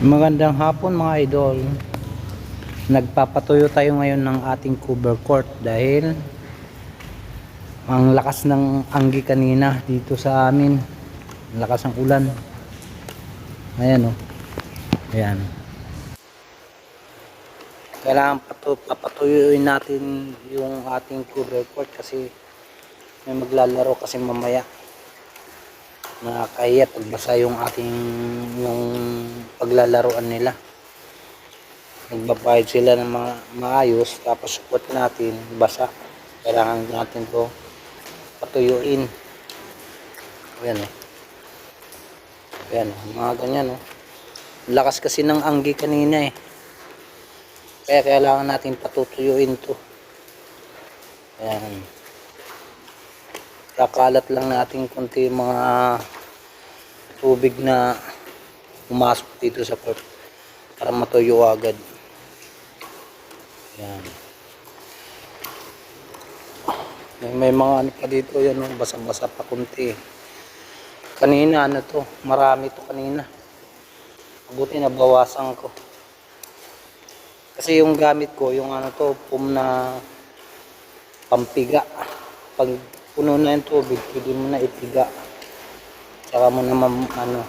Magandang hapon mga idol. Nagpapatuyo tayo ngayon ng ating cover court dahil ang lakas ng anggi kanina dito sa amin. Ang lakas ng ulan. Ayan oh. Ayan. Kailangan patu papatuyuin natin yung ating cover court kasi may maglalaro kasi mamaya nakakahiya pagbasa yung ating yung paglalaroan nila. Nagbabayad sila ng mga maayos tapos support natin basa. Kailangan natin to patuyuin. Ayan o ayan o mga ganyan o lakas kasi ng anggi kanina eh. Kaya kailangan natin patutuyuin to. Ayan kakalat lang natin konti mga tubig na pumasok dito sa court para matuyo agad. Yan. May, may mga ano pa dito yan oh, basa-basa pa konti. Kanina ano to marami to kanina. Buti na bawasan ko. Kasi yung gamit ko yung ano to pum na pampiga. Pag puno na yung tubig, pwede mo na ipiga. Saka mo na mam- ano,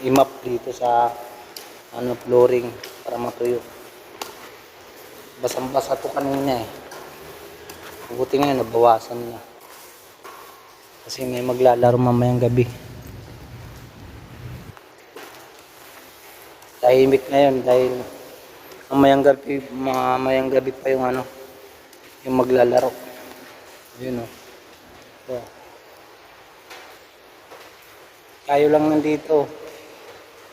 i-map dito sa ano flooring para matuyo. Basang-basa to kanina eh. Buti ngayon, nabawasan na. Kasi may maglalaro mamayang gabi. Tahimik na yun dahil mamayang gabi, mamayang gabi pa yung ano, yung maglalaro. Yun o. So, tayo lang nandito.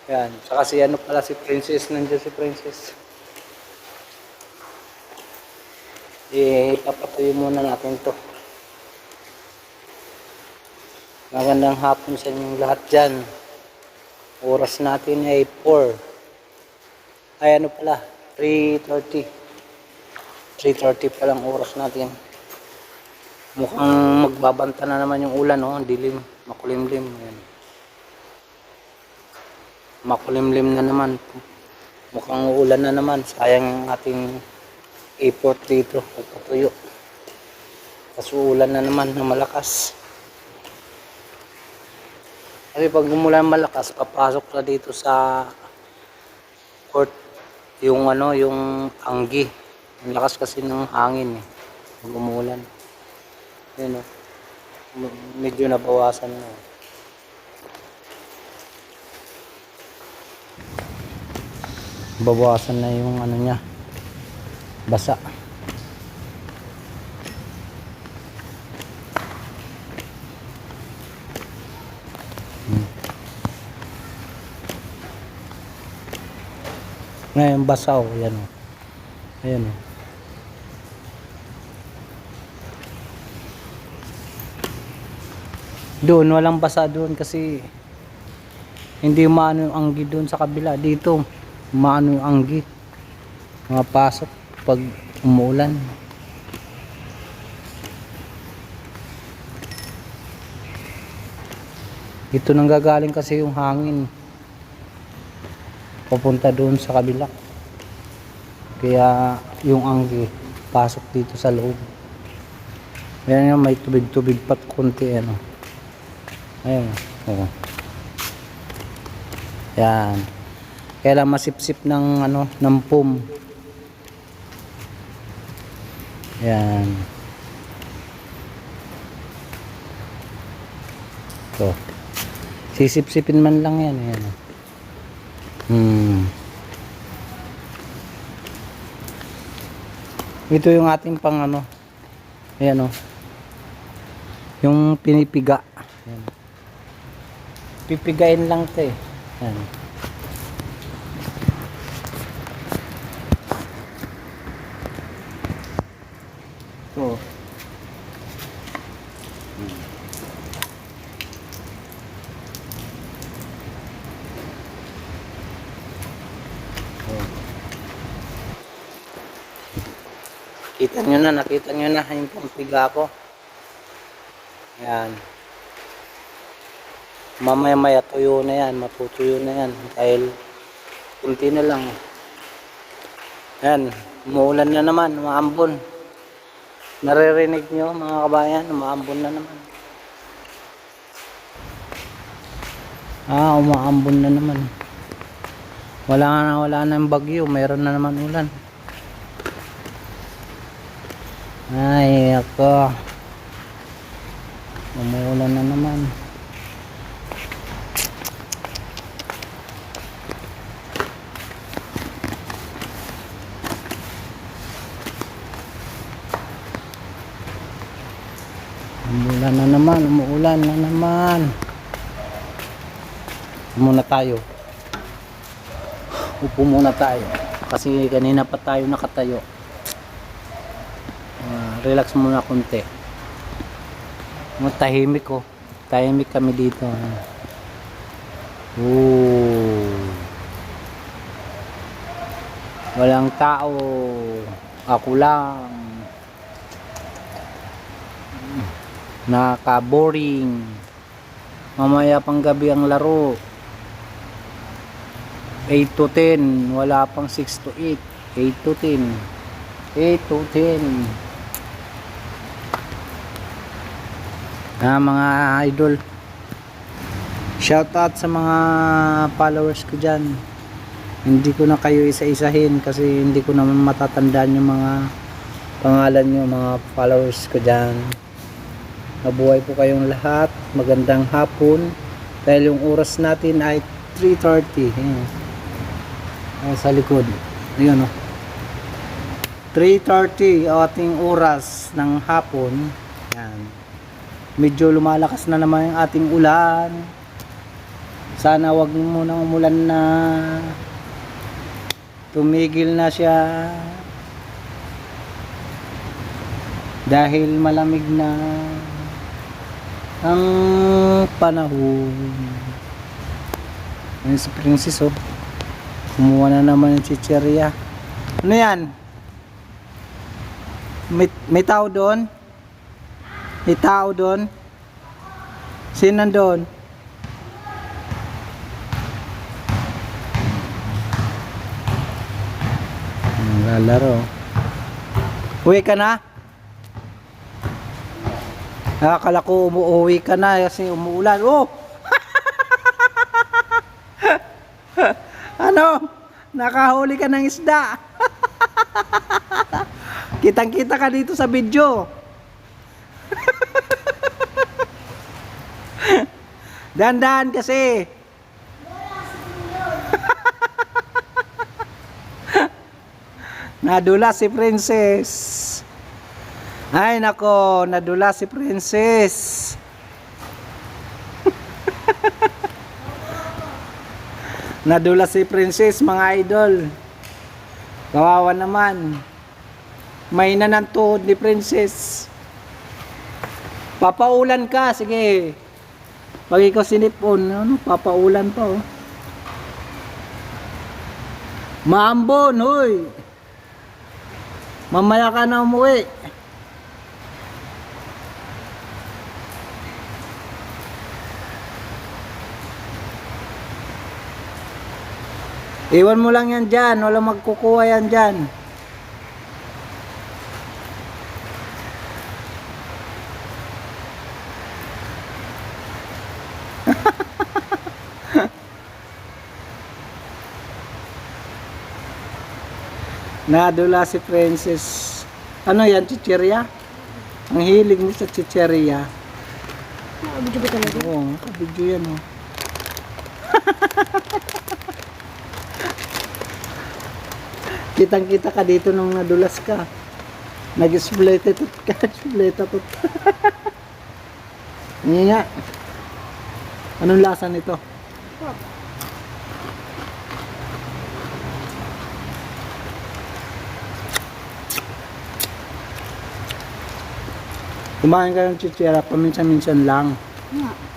Yan. Saka si ano pala si Princess. Nandiyan si Princess. Eh, papatuyo muna natin to. Magandang hapon sa inyong lahat dyan. Oras natin ay 4. Ay ano pala, 3.30. 3.30 pa lang oras natin. Mukhang magbabanta na naman yung ulan, no? Ang Dilim, makulimlim. Ayan. Makulimlim na naman. Mukhang uulan na naman. Sayang yung ating effort dito. Pagpatuyo. Kasi ulan na naman na malakas. Kasi pag umulan malakas, papasok na dito sa court yung ano, yung anggi. Ang lakas kasi ng hangin eh. Pag umulan. Yun o. Medyo nabawasan na. Babawasan na yung ano niya. Basa. Hmm. Ngayon basa o. Yan o. Ayan o. Doon, walang basa doon kasi hindi maano yung anggi doon sa kabila. Dito, maano yung anggi. Mga pasok pag umuulan. Ito nang gagaling kasi yung hangin. Papunta doon sa kabila. Kaya yung anggi pasok dito sa loob. Yung may tubig-tubig pat konti ano. Ayun. Oh. Yan. Kailangan masipsip ng ano, ng pum. Yan. To. Sisipsipin man lang yan, yan. Hmm. Ito yung ating pang ano. Ayan oh. Yung pinipiga. Ayan. Pipigain lang 'to eh. Yan. So. Kita nyo na, nakita nyo na yung pampiga ko. Yan mamaya maya tuyo na yan matutuyo na yan dahil Kunti na lang. Yan, umuulan na naman, umaambon. Naririnig nyo mga kabayan, umaambon na naman. Ah, umaambon na naman. Wala na, wala na yung bagyo, mayroon na naman ulan. Ay, ako. Umuulan na naman. Umuulan na naman, umuulan na naman. Muna tayo. Upo muna tayo. Kasi kanina pa tayo nakatayo. Ah, relax muna konti. Mga tahimik ko. Tahimik kami dito. Ooh. Walang tao. Ako lang. Nakaka-boring. Mamaya pang gabi ang laro. 8 to 10. Wala pang 6 to 8. 8 to 10. 8 to 10. Ah, mga idol. Shout out sa mga followers ko dyan. Hindi ko na kayo isa-isahin kasi hindi ko naman matatandaan yung mga pangalan nyo, mga followers ko dyan. Mabuhay po kayong lahat. Magandang hapon. Dahil yung oras natin ay 3.30. Ayan. Ayan sa likod. Ayan o. 3.30 ang ating oras ng hapon. Ayan. Medyo lumalakas na naman yung ating ulan. Sana wag muna umulan na. Tumigil na siya. Dahil malamig na ang panahon. Ayun si Princess oh. Kumuha na naman yung chicheria. Ano yan? May, may tao doon? May tao doon? Sino nandun? Lalaro. Uwi ka na? Akala ko umuwi ka na kasi umuulan. Oh! ano? Nakahuli ka ng isda. Kitang-kita ka dito sa video. Dandan kasi. Nadula si Princess. Ay nako, nadula si Princess. nadula si Princess mga idol. Kawawa naman. May na ng tuhod ni Princess. Papaulan ka, sige. Pag ikaw sinipon, ano, papaulan pa oh. Maambon, hoy. Mamaya ka na umuwi. Iwan mo lang yan dyan. Walang magkukuha yan dyan. Nadula si Princess. Ano yan, chicheria? Ang hilig mo sa chicheria. Nakabidyo ba talaga? Oo, nakabidyo yan oh. Kitang kita ka dito nung nadulas ka. Nag-split ka, split tot. Hindi nga. Anong lasa nito? Kumain ka ng chichera, paminsan-minsan lang. Nga.